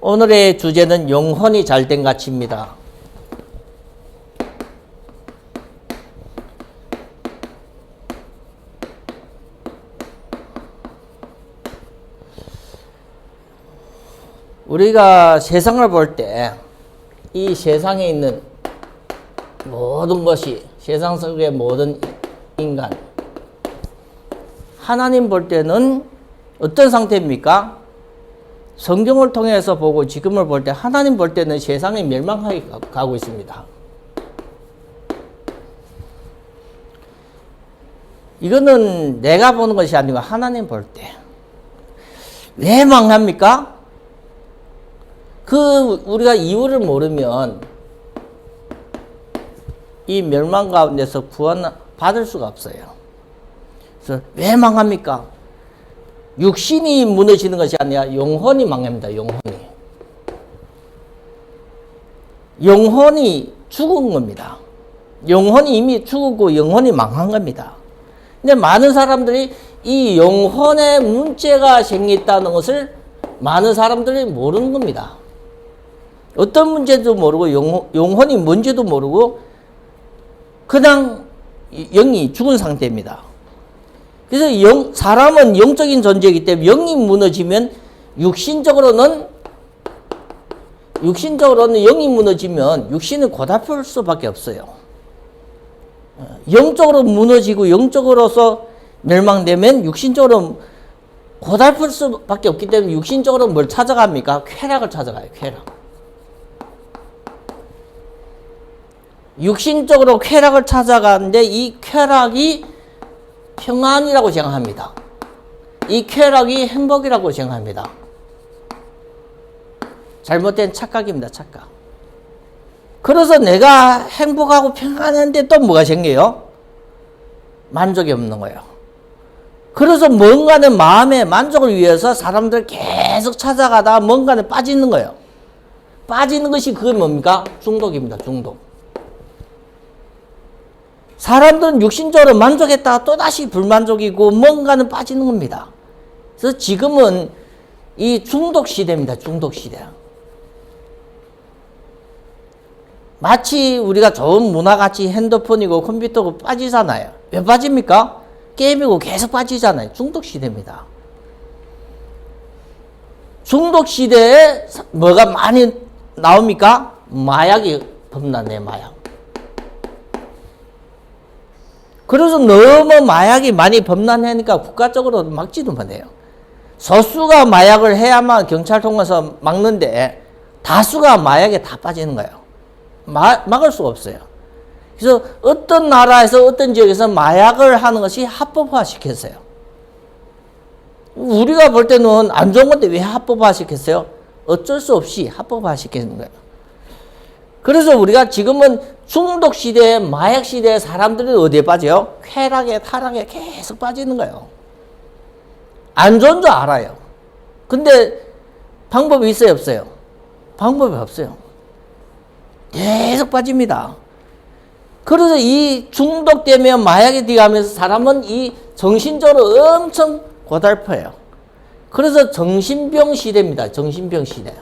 오늘의 주제는 영혼이 잘된 가치입니다. 우리가 세상을 볼 때 이 세상에 있는 모든 것이 세상 속의 모든 인간 하나님 볼 때는 어떤 상태입니까? 성경을 통해서 보고 지금을 볼 때 하나님 볼 때는 세상이 멸망하게 가- 가고 있습니다. 이거는 내가 보는 것이 아니고 하나님 볼 때. 왜 망합니까? 그 우리가 이유를 모르면 이 멸망 가운데서 구원 받을 수가 없어요. 그래서 왜 망합니까? 육신이 무너지는 것이 아니라 영혼이 망합니다. 영혼이. 영혼이 죽은 겁니다. 영혼이 이미 죽었고 영혼이 망한 겁니다. 근데 많은 사람들이 이 영혼의 문제가 생겼다는 것을 많은 사람들이 모르는 겁니다. 어떤 문제도 모르고 영, 영혼이 뭔지도 모르고 그냥 영이 죽은 상태입니다. 그래서 영, 사람은 영적인 존재이기 때문에 영이 무너지면 육신적으로는 육신적으로는 영이 무너지면 육신은 고달플 수밖에 없어요. 어, 영적으로 무너지고 영적으로서 멸망되면 육신적으로 고달플 수밖에 없기 때문에 육신적으로 뭘 찾아갑니까? 쾌락을 찾아가요. 쾌락. 육신적으로 쾌락을 찾아가는데 이 쾌락이 평안이라고 생각합니다. 이 쾌락이 행복이라고 생각합니다. 잘못된 착각입니다. 착각. 그래서 내가 행복하고 평안한데 또 뭐가 생겨요? 만족이 없는 거예요. 그래서 뭔가는 마음의 만족을 위해서 사람들 계속 찾아가다가 뭔가는 빠지는 거예요. 빠지는 것이 그게 뭡니까? 중독입니다. 중독. 사람들은 육신적으로 만족했다가 또다시 불만족이고 뭔가는 빠지는 겁니다. 그래서 지금은 이 중독 시대입니다. 중독 시대. 마치 우리가 좋은 문화같이 핸드폰이고 컴퓨터고 빠지잖아요. 왜 빠집니까? 게임이고 계속 빠지잖아요. 중독 시대입니다. 중독 시대에 뭐가 많이 나옵니까? 마약이 범람해 마약. 그래서 너무 마약이 많이 범람하니까 국가적으로 막지도 못해요. 소수가 마약을 해야만 경찰 통해서 막는데 다수가 마약에 다 빠지는 거예요. 마, 막을 수가 없어요. 그래서 어떤 나라에서 어떤 지역에서 마약을 하는 것이 합법화 시켰어요. 우리가 볼 때는 안 좋은 건데 왜 합법화 시켰어요? 어쩔 수 없이 합법화 시키는 거예요. 그래서 우리가 지금은 중독 시대, 마약 시대에 사람들이 어디에 빠져요? 쾌락에, 타락에 계속 빠지는 거예요. 안 좋은 줄 알아요. 근데 방법이 있어요, 없어요? 방법이 없어요. 계속 빠집니다. 그래서 이 중독되면 마약에 들어가면서 사람은 이 정신적으로 엄청 고달퍼요. 그래서 정신병 시대입니다. 정신병 시대.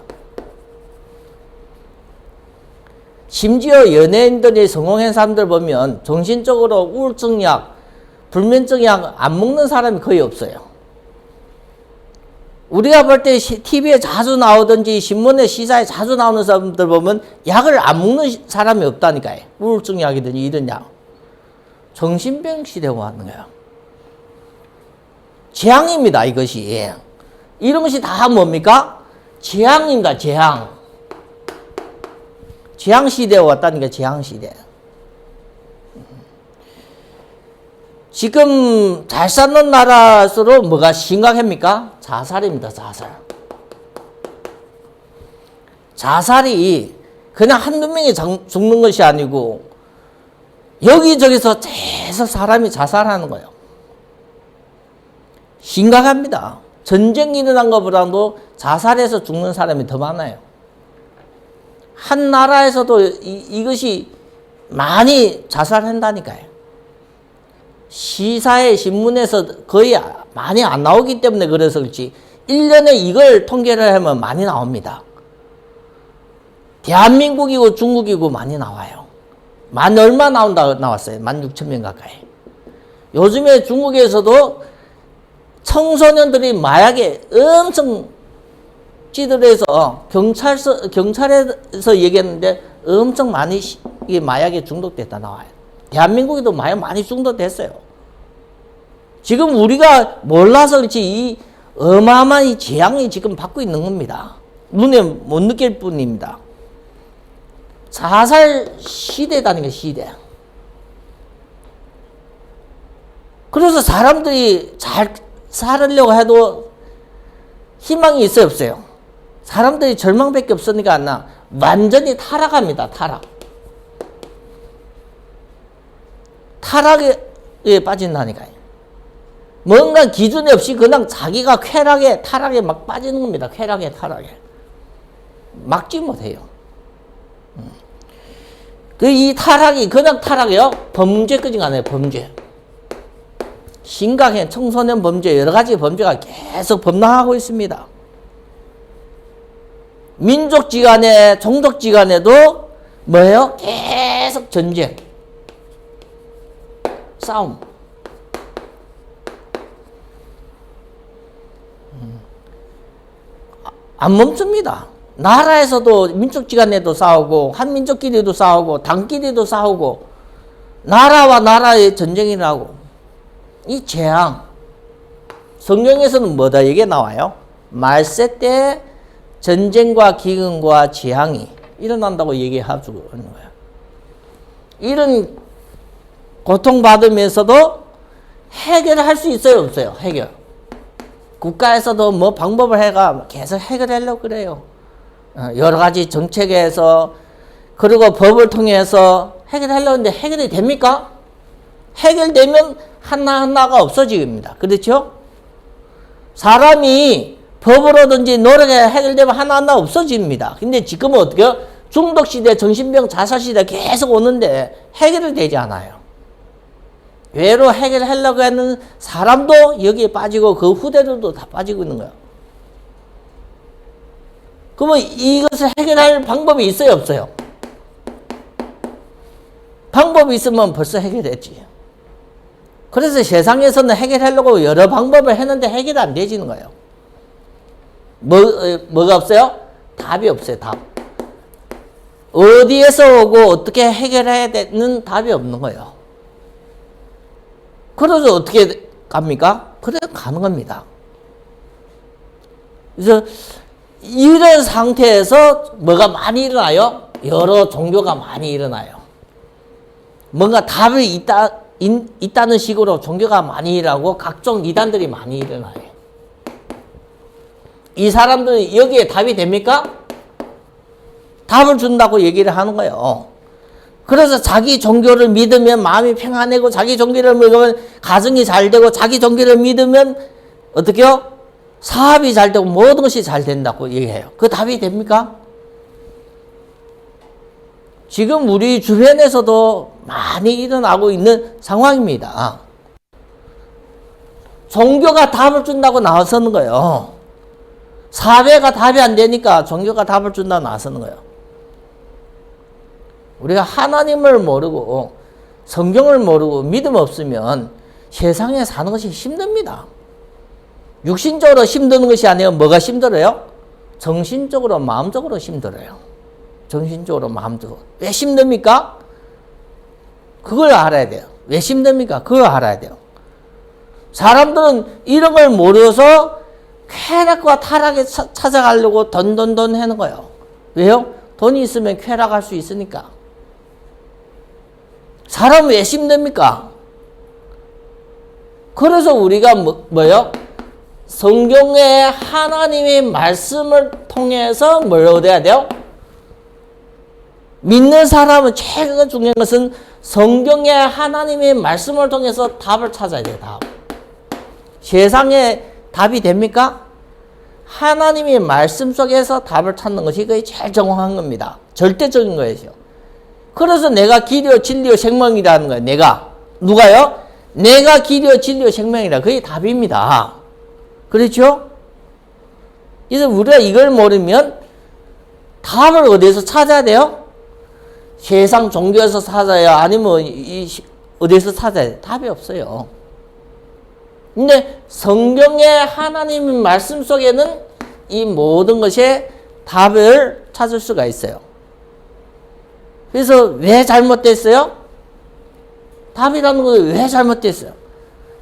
심지어 연예인들이 성공한 사람들 보면 정신적으로 우울증 약, 불면증 약 안 먹는 사람이 거의 없어요. 우리가 볼 때 TV에 자주 나오든지 신문에 시사에 자주 나오는 사람들 보면 약을 안 먹는 사람이 없다니까요. 우울증 약이든지 이런 약. 정신병 시대가 왔는 거예요. 재앙입니다, 이것이. 이런 것이 다 뭡니까? 재앙입니다, 재앙. 재앙 시대가 왔다니까, 재앙 시대. 지금 잘 사는 나라수록 뭐가 심각합니까? 자살입니다, 자살. 자살이 그냥 한두 명이 죽는 것이 아니고 여기저기서 계속 사람이 자살하는 거예요. 심각합니다. 전쟁이 일어난 것보다도 자살해서 죽는 사람이 더 많아요. 한 나라에서도 이, 이것이 많이 자살한다니까요. 시사에 신문에서 거의 많이 안 나오기 때문에 그래서 그렇지 1년에 이걸 통계를 하면 많이 나옵니다. 대한민국이고 중국이고 많이 나와요. 만 얼마 나온다 나왔어요. 만 육천 명 가까이. 요즘에 중국에서도 청소년들이 마약에 엄청 찌들어서 경찰서 경찰에서 얘기했는데 엄청 많이 시- 이게 마약에 중독됐다 나와요. 대한민국에도 마약 많이 중독됐어요. 지금 우리가 몰라서 그렇지 이 어마어마한 이 재앙이 지금 받고 있는 겁니다. 눈에 못 느낄 뿐입니다. 자살 시대다는 게 시대. 그래서 사람들이 잘 살으려고 해도 희망이 있어요, 없어요? 사람들이 절망밖에 없으니까 안 나. 완전히 타락합니다, 타락. 타락에 빠진다니까요. 뭔가 기준이 없이 그냥 자기가 쾌락에, 타락에 막 빠지는 겁니다. 쾌락에, 타락에. 막지 못해요. 그 이 타락이 그냥 타락이요. 범죄까지 가네요. 범죄. 심각한 청소년 범죄 여러 가지 범죄가 계속 범람하고 있습니다. 민족지 간에 종족지 간에도 뭐예요? 계속 전쟁, 싸움. 음. 아, 안 멈춥니다. 나라에서도 민족지 간에도 싸우고 한민족끼리도 싸우고 당끼리도 싸우고 나라와 나라의 전쟁이 나고 이 재앙 성경에서는 뭐다 이게 나와요? 말세 때 전쟁과 기근과 재앙이 일어난다고 얘기하고 있는 거예요. 이런 고통받으면서도 해결할 수 있어요 없어요? 해결. 국가에서도 뭐 방법을 해가 계속 해결하려고 그래요. 어, 여러 가지 정책에서 그리고 법을 통해서 해결하려고 하는데 해결이 됩니까? 해결되면 하나하나가 없어집니다. 그렇죠? 사람이 법으로든지 노력에 해결되면 하나하나 없어집니다. 근데 지금은 어떻게 요? 중독 시대, 정신병, 자살 시대 계속 오는데 해결이 되지 않아요. 외로 해결하려고 하는 사람도 여기에 빠지고 그 후대들도 다 빠지고 있는 거예요. 그러면 이것을 해결할 방법이 있어요, 없어요? 방법이 있으면 벌써 해결됐지. 그래서 세상에서는 해결하려고 여러 방법을 했는데 해결이 안 되지는 거예요. 뭐, 어, 뭐가 없어요? 답이 없어요, 답. 어디에서 오고 어떻게 해결해야 되는 답이 없는 거예요. 그래서 어떻게 갑니까? 그래 가는 겁니다. 그래서 이런 상태에서 뭐가 많이 일어나요? 여러 종교가 많이 일어나요. 뭔가 답이 있다, 있, 있다는 식으로 종교가 많이 일어나고 각종 이단들이 많이 일어나요. 이 사람들은 여기에 답이 됩니까? 답을 준다고 얘기를 하는 거예요. 그래서 자기 종교를 믿으면 마음이 평안하고 자기 종교를 믿으면 가정이 잘 되고 자기 종교를 믿으면 어떻게요? 사업이 잘 되고 모든 것이 잘 된다고 얘기해요. 그 답이 됩니까? 지금 우리 주변에서도 많이 일어나고 있는 상황입니다. 종교가 답을 준다고 나서는 거예요. 사회가 답이 안 되니까 종교가 답을 준다고 나서는 거예요. 우리가 하나님을 모르고 성경을 모르고 믿음 없으면 세상에 사는 것이 힘듭니다. 육신적으로 힘드는 것이 아니라 뭐가 힘들어요? 정신적으로 마음적으로 힘들어요. 정신적으로 마음적으로. 왜 힘듭니까? 그걸 알아야 돼요. 왜 힘듭니까? 그걸 알아야 돼요. 사람들은 이런 걸 모르서 쾌락과 타락에 차- 찾아가려고 돈돈돈 하는 거예요. 왜요? 돈이 있으면 쾌락할 수 있으니까. 사람은 왜 힘듭니까? 그래서 우리가 뭐, 뭐요? 성경의 하나님의 말씀을 통해서 뭘 얻어야 돼요? 믿는 사람은 최고 중요한 것은 성경의 하나님의 말씀을 통해서 답을 찾아야 돼요, 답. 세상에 답이 됩니까? 하나님의 말씀 속에서 답을 찾는 것이 거의 제일 정확한 겁니다. 절대적인 거예요. 그래서 내가 길이요, 진리요, 생명이라는 거예요. 내가. 누가요? 내가 길이요, 진리요, 생명이라. 그게 답입니다. 그렇죠? 그래서 우리가 이걸 모르면 답을 어디서 찾아야 돼요? 세상 종교에서 찾아야 아니면 이 시- 어디서 찾아야 돼? 답이 없어요. 근데 성경의 하나님 말씀 속에는 이 모든 것에 답을 찾을 수가 있어요. 그래서 왜 잘못됐어요? 답이라는 것은 왜 잘못됐어요?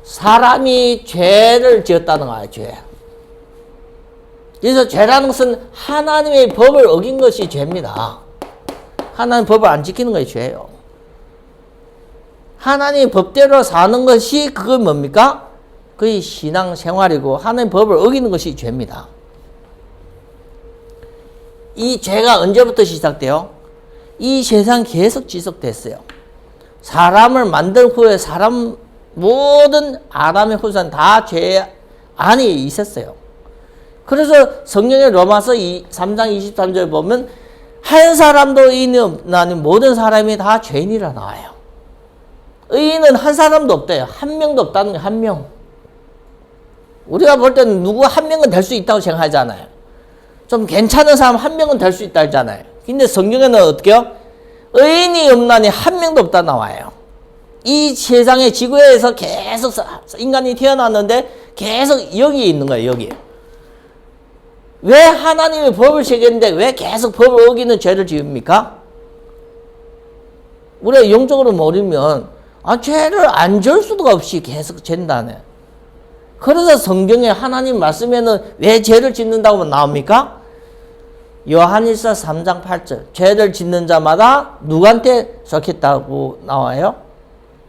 사람이 죄를 지었다는 거예요, 죄. 그래서 죄라는 것은 하나님의 법을 어긴 것이 죄입니다. 하나님 법을 안 지키는 것이 죄예요. 하나님 법대로 사는 것이 그건 뭡니까? 그게 신앙 생활이고 하나님 법을 어기는 것이 죄입니다. 이 죄가 언제부터 시작돼요? 이 세상 계속 지속됐어요. 사람을 만든 후에 사람 모든 아담의 후손 다 죄 안에 있었어요. 그래서 성경의 로마서 2, 3장 23절 보면 한 사람도 의인이 없나니 모든 사람이 다 죄인이라 나와요. 의인은 한 사람도 없대요. 한 명도 없다는 게한 명. 우리가 볼 때는 누구 한 명은 될 수 있다고 생각하잖아요. 좀 괜찮은 사람 한 명은 될 수 있다 했잖아요. 근데 성경에는 어떻게요? 의인이 없나니 한 명도 없다 나와요. 이 세상의 지구에서 계속 사- 인간이 태어났는데 계속 여기 있는 거예요, 여기. 왜 하나님의 법을 새겼는데 왜 계속 법을 어기는 죄를 지읍니까? 우리가 영적으로 모르면 아, 죄를 안 지을 수도 없이 계속 죄다네. 그래서 성경에 하나님 말씀에는 왜 죄를 짓는다고 나옵니까? 요한일서 3장 8절. 죄를 짓는 자마다 누구한테 속했다고 나와요?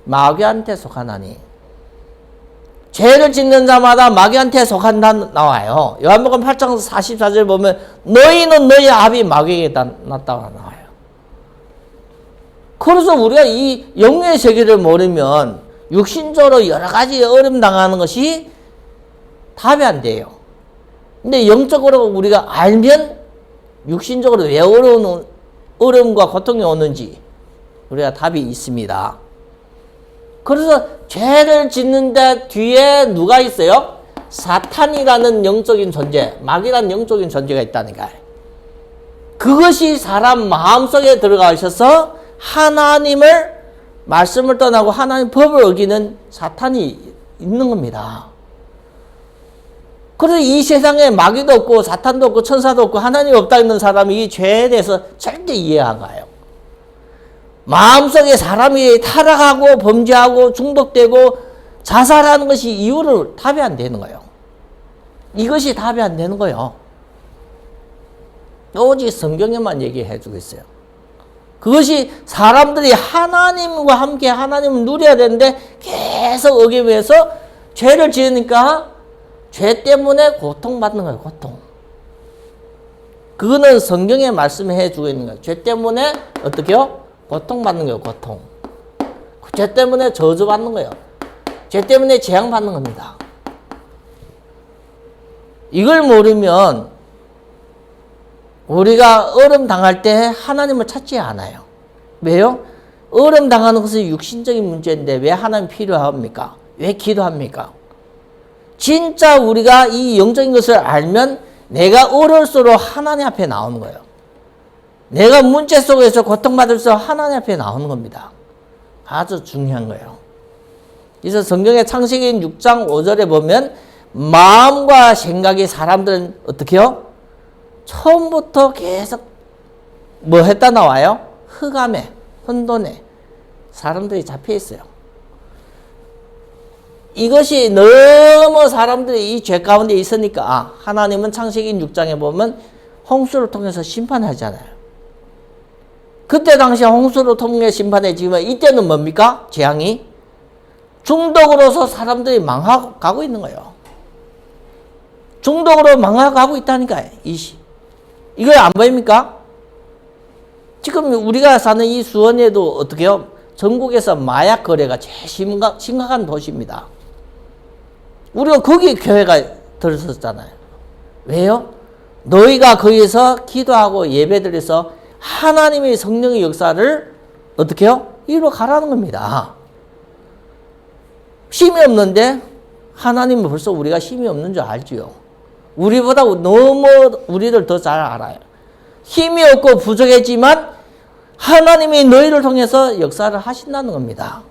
마귀한테 속하나니. 죄를 짓는 자마다 마귀한테 속한다 나와요. 요한복음 8장 44절 보면 너희는 너희 아비 마귀에게 났다고 나와요. 그래서 우리가 이 영의 세계를 모르면 육신적으로 여러 가지 어려움 당하는 것이 답이 안 돼요. 근데 영적으로 우리가 알면 육신적으로 왜 어려운 어려움과 고통이 오는지 우리가 답이 있습니다. 그래서 죄를 짓는데 뒤에 누가 있어요? 사탄이라는 영적인 존재, 마귀라는 영적인 존재가 있다니까요. 그것이 사람 마음속에 들어가셔서 하나님을 말씀을 떠나고 하나님 법을 어기는 사탄이 있는 겁니다. 그래서 이 세상에 마귀도 없고 사탄도 없고 천사도 없고 하나님 없다 있는 사람이 이 죄에 대해서 절대 이해 안 가요. 마음속에 사람이 타락하고 범죄하고 중독되고 자살하는 것이 이유를 답이 안 되는 거예요. 이것이 답이 안 되는 거예요. 오직 성경에만 얘기해 주고 있어요. 그것이 사람들이 하나님과 함께 하나님을 누려야 되는데 계속 어기면서 죄를 지으니까 죄 때문에 고통받는 거예요, 고통. 그거는 성경에 말씀해 주고 있는 거예요. 죄 때문에 어떻게요? 고통받는 거예요, 고통. 죄 때문에 저주받는 거예요. 죄 때문에 재앙받는 겁니다. 이걸 모르면 우리가 얼음 당할 때 하나님을 찾지 않아요. 왜요? 얼음 당하는 것은 육신적인 문제인데 왜 하나님 필요합니까? 왜 기도합니까? 진짜 우리가 이 영적인 것을 알면 내가 어려울수록 하나님 앞에 나오는 거예요. 내가 문제 속에서 고통받을수록 하나님 앞에 나오는 겁니다. 아주 중요한 거예요. 그래서 성경의 창세기 6장 5절에 보면 마음과 생각이 사람들은 어떻게 해요? 처음부터 계속 뭐 했다 나와요? 흑암에, 혼돈에 사람들이 잡혀 있어요. 이것이 너무 사람들이 이 죄 가운데 있으니까 아, 하나님은 창세기 6장에 보면 홍수를 통해서 심판하잖아요. 그때 당시 홍수를 통해 심판했지만 이때는 뭡니까? 재앙이 중독으로서 사람들이 망하고 있는 거예요. 중독으로 망하고 있다니까요. 이 시. 이거 안 보입니까? 지금 우리가 사는 이 수원에도 어떻게 요? 전국에서 마약 거래가 제일 심각, 심각한 도시입니다. 우리가 거기 교회가 들었었잖아요. 왜요? 너희가 거기서 기도하고 예배드려서 하나님의 성령의 역사를 어떻게 해요? 이루어 가라는 겁니다. 힘이 없는데 하나님은 벌써 우리가 힘이 없는 줄 알지요. 우리보다 너무 우리를 더 잘 알아요. 힘이 없고 부족했지만 하나님이 너희를 통해서 역사를 하신다는 겁니다.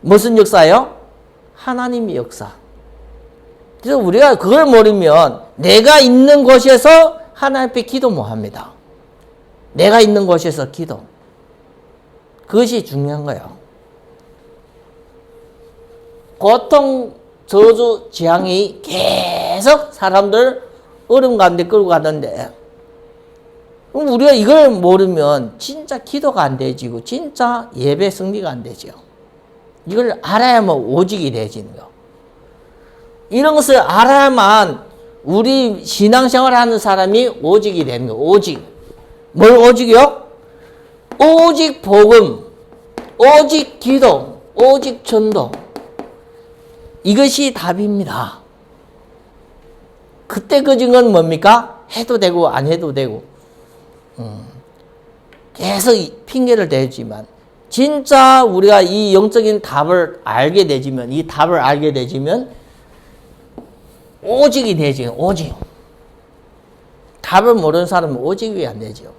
무슨 역사요? 하나님의 역사. 그래서 우리가 그걸 모르면 내가 있는 곳에서 하나님 앞에 기도 못 합니다. 내가 있는 곳에서 기도. 그것이 중요한 거예요. 고통, 저주, 재앙이 계속 사람들 어려움 가운데 끌고 가는데, 우리가 이걸 모르면 진짜 기도가 안 되지고, 진짜 예배 승리가 안 되죠. 이걸 알아야만 오직이 되지는 거. 이런 것을 알아야만 우리 신앙생활 하는 사람이 오직이 되는 거. 오직. 뭘 오직이요? 오직 복음, 오직 기도, 오직 전도. 이것이 답입니다. 그때 그진 건 뭡니까? 해도 되고 안 해도 되고. 음. 계속 핑계를 대지만 진짜 우리가 이 영적인 답을 알게 되지면 이 답을 알게 되지면 오직이 되지 오직. 답을 모르는 사람은 오직이 안 되죠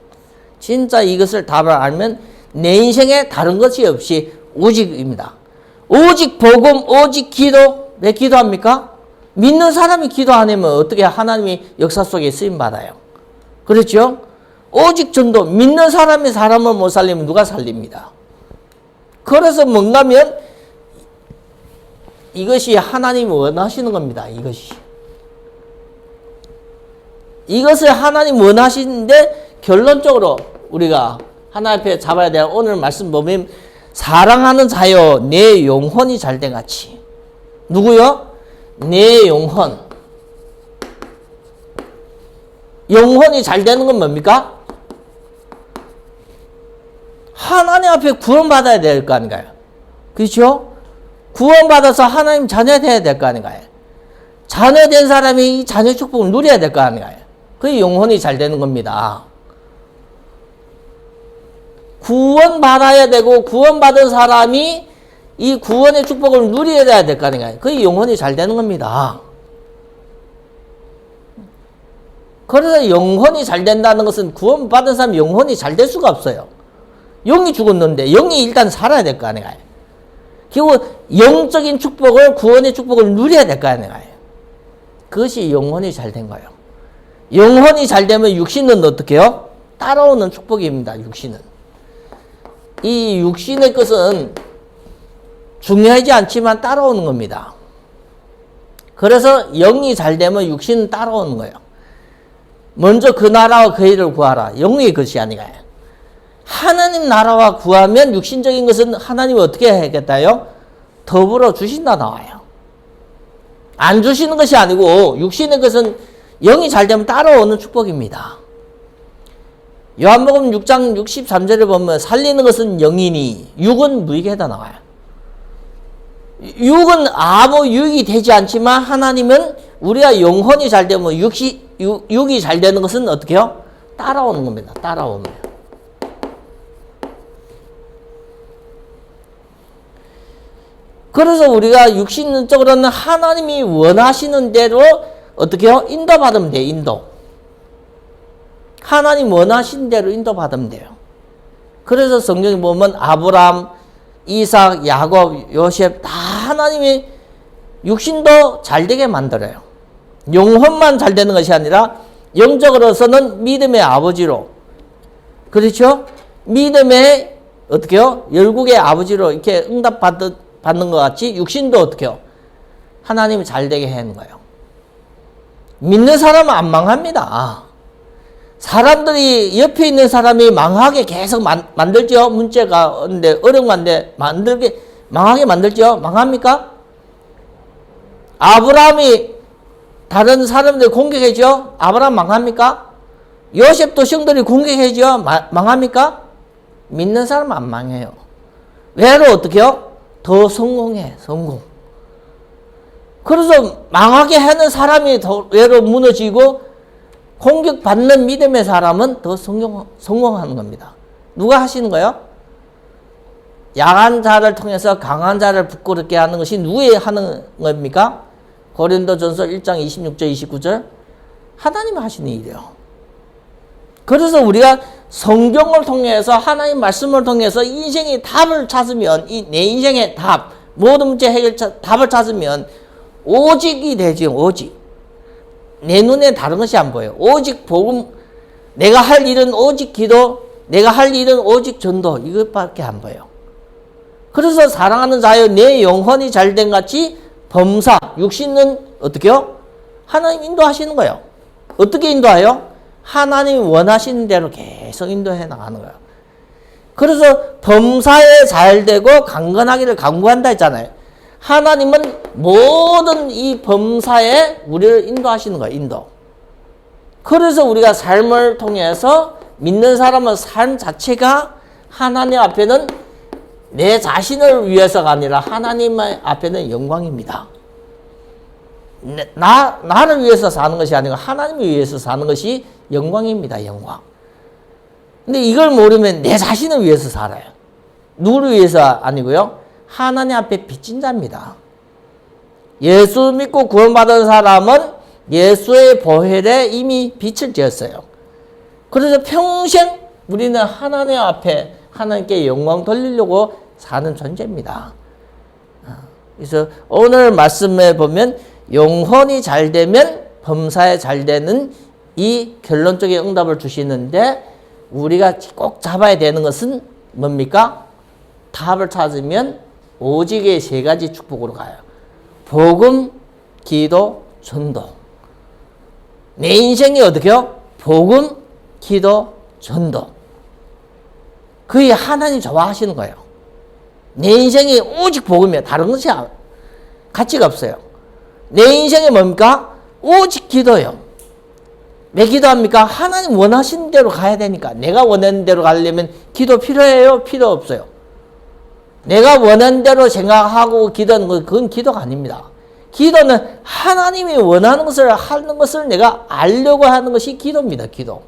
진짜 이것을 답을 알면 내 인생에 다른 것이 없이 오직입니다. 오직 복음 오직 기도 왜 기도합니까? 믿는 사람이 기도 안 하면 어떻게 하나님이 역사 속에 쓰임 받아요? 그렇죠? 오직 전도 믿는 사람이 사람을 못 살리면 누가 살립니다 그래서 뭔가면 이것이 하나님이 원하시는 겁니다. 이것이. 이것을 하나님 원하시는데 결론적으로 우리가 하나님 앞에 잡아야 될 오늘 말씀 보면 사랑하는 자여 내 영혼이 잘된 같이 누구요? 내 영혼 영혼이 잘 되는 건 뭡니까? 하나님 앞에 구원받아야 될 거 아닌가요? 그렇죠? 구원받아서 하나님 자녀 돼야 될 거 아닌가요? 자녀 된 사람이 이 자녀 축복을 누려야 될 거 아닌가요? 그게 영혼이 잘 되는 겁니다. 구원받아야 되고 구원받은 사람이 이 구원의 축복을 누려야 될 거 아닌가요? 그게 영혼이 잘 되는 겁니다. 그래서 영혼이 잘 된다는 것은 구원받은 사람이 영혼이 잘 될 수가 없어요. 영이 죽었는데 영이 일단 살아야 될 거 아닌가요? 결국 영적인 축복을 구원의 축복을 누려야 될 거 아닌가요? 그것이 영혼이 잘 된 거예요. 영혼이 잘 되면 육신은 어떻게 요 따라오는 축복입니다. 육신은. 이 육신의 것은 중요하지 않지만 따라오는 겁니다. 그래서 영이 잘 되면 육신은 따라오는 거예요. 먼저 그 나라와 그 일을 구하라. 영의 것이 아니가요. 하나님 나라와 구하면 육신적인 것은 하나님이 어떻게 하겠다요? 더불어 주신다 나와요. 안 주시는 것이 아니고 육신의 것은 영이 잘 되면 따라오는 축복입니다. 요한복음 6장 63절을 보면 살리는 것은 영이니 육은 무익하다 나와요. 육은 아무 유익이 되지 않지만 하나님은 우리가 영혼이 잘 되면 육시, 육, 육이 잘 되는 것은 어떻게 요 따라오는 겁니다. 따라오면. 그래서 우리가 육신적으로는 하나님이 원하시는 대로 어떻게요? 인도받으면 돼요. 인도. 하나님 원하신 대로 인도받으면 돼요. 그래서 성경에 보면 아브람, 이삭, 야곱, 요셉 다 하나님이 육신도 잘 되게 만들어요. 영혼만 잘 되는 것이 아니라 영적으로서는 믿음의 아버지로 그렇죠? 믿음의 어떻게요? 열국의 아버지로 이렇게 응답 받는 받는 것 같이 육신도 어떻게 요? 하나님이 잘 되게 하는 거예요. 믿는 사람은 안 망합니다. 사람들이 옆에 있는 사람이 망하게 계속 만, 만들죠. 문제가 근데 어려운데 만들게 망하게 만들죠. 망합니까? 아브라함이 다른 사람들 공격해죠. 아브라함 망합니까? 요셉도 형들이 공격해죠. 망합니까? 믿는 사람은 안 망해요. 왜로 어떻게요? 더 성공해, 성공. 그래서 망하게 하는 사람이 더 외로 무너지고 공격받는 믿음의 사람은 더 성공, 성공하는 겁니다. 누가 하시는 거예요? 약한 자를 통해서 강한 자를 부끄럽게 하는 것이 누구의 하는 겁니까? 고린도전서 1장 26절 29절 하나님이 하시는 일이에요. 그래서 우리가 성경을 통해서 하나님 말씀을 통해서 인생의 답을 찾으면 이 내 인생의 답 모든 문제 해결 답을 찾으면 오직이 되지 오직 내 눈에 다른 것이 안 보여 오직 복음 내가 할 일은 오직 기도 내가 할 일은 오직 전도 이것밖에 안 보여 그래서 사랑하는 자여 내 영혼이 잘된 같이 범사 육신은 어떻게요? 하나님 인도하시는 거예요 어떻게 인도하여? 하나님이 원하시는 대로 계속 인도해 나가는 거예요. 그래서 범사에 잘 되고 강건하기를 강구한다 했잖아요. 하나님은 모든 이 범사에 우리를 인도하시는 거예요. 인도. 그래서 우리가 삶을 통해서 믿는 사람은 삶 자체가 하나님 앞에는 내 자신을 위해서가 아니라 하나님 앞에는 영광입니다. 내- 나, 나를 위해서 사는 것이 아니고 하나님을 위해서 사는 것이 영광입니다, 영광. 근데 이걸 모르면 내 자신을 위해서 살아요. 누구를 위해서 아니고요. 하나님 앞에 빚진 자입니다. 예수 믿고 구원받은 사람은 예수의 보혈에 이미 빛을 지었어요. 그래서 평생 우리는 하나님 앞에 하나님께 영광 돌리려고 사는 존재입니다. 아, 그래서 오늘 말씀에 보면 영혼이 잘 되면 범사에 잘 되는 이 결론적인 응답을 주시는데 우리가 꼭 잡아야 되는 것은 뭡니까? 답을 찾으면 오직의 세 가지 축복으로 가요. 복음, 기도, 전도. 내 인생이 어떻게요? 복음, 기도, 전도. 그게 하나님 좋아하시는 거예요. 내 인생이 오직 복음이에요. 다른 것이 아- 가치가 없어요. 내 인생이 뭡니까? 오직 기도요. 왜 기도합니까? 하나님 원하시는 대로 가야 되니까. 내가 원하는 대로 가려면 기도 필요해요? 필요 없어요? 내가 원하는 대로 생각하고 기도하는 건 그건 기도가 아닙니다. 기도는 하나님이 원하는 것을 하는 것을 내가 알려고 하는 것이 기도입니다. 기도.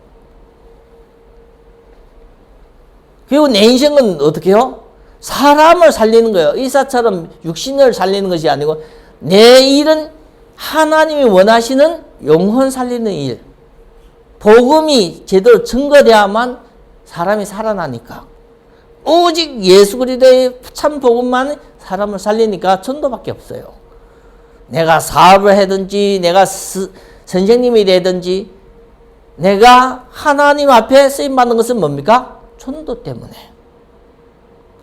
그리고 내 인생은 어떻게 해요? 사람을 살리는 거예요. 의사처럼 육신을 살리는 것이 아니고 내 일은 하나님이 원하시는 영혼 살리는 일. 복음이 제대로 증거돼야만 사람이 살아나니까. 오직 예수 그리스도의 참 복음만 사람을 살리니까 전도밖에 없어요. 내가 사업을 하든지 내가 스, 선생님이 되든지 내가 하나님 앞에 쓰임 받는 것은 뭡니까? 전도 때문에.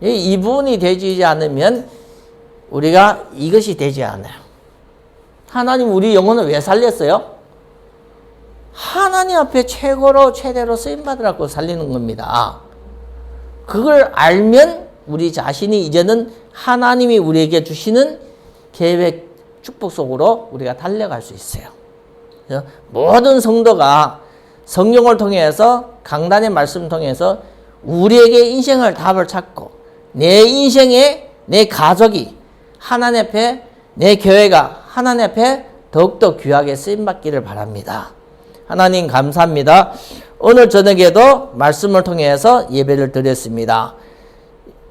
이 부분이 되지 않으면 우리가 이것이 되지 않아요. 하나님 우리 영혼을 왜 살렸어요? 하나님 앞에 최고로 최대로 쓰임 받으라고 살리는 겁니다. 그걸 알면 우리 자신이 이제는 하나님이 우리에게 주시는 계획 축복 속으로 우리가 달려갈 수 있어요. 모든 성도가 성령을 통해서 강단의 말씀을 통해서 우리에게 인생을 답을 찾고 내 인생에 내 가족이 하나님 앞에 내 교회가 하나님 앞에 더욱더 귀하게 쓰임 받기를 바랍니다. 하나님 감사합니다. 오늘 저녁에도 말씀을 통해서 예배를 드렸습니다.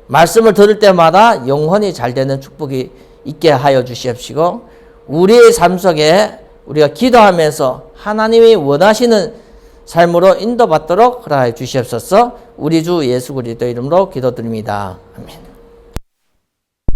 말씀을 들을 때마다 영혼이 잘 되는 축복이 있게 하여 주시옵시고 우리의 삶 속에 우리가 기도하면서 하나님이 원하시는 삶으로 인도받도록 허락해 주시옵소서. 우리 주 예수 그리스도 이름으로 기도드립니다. 아멘.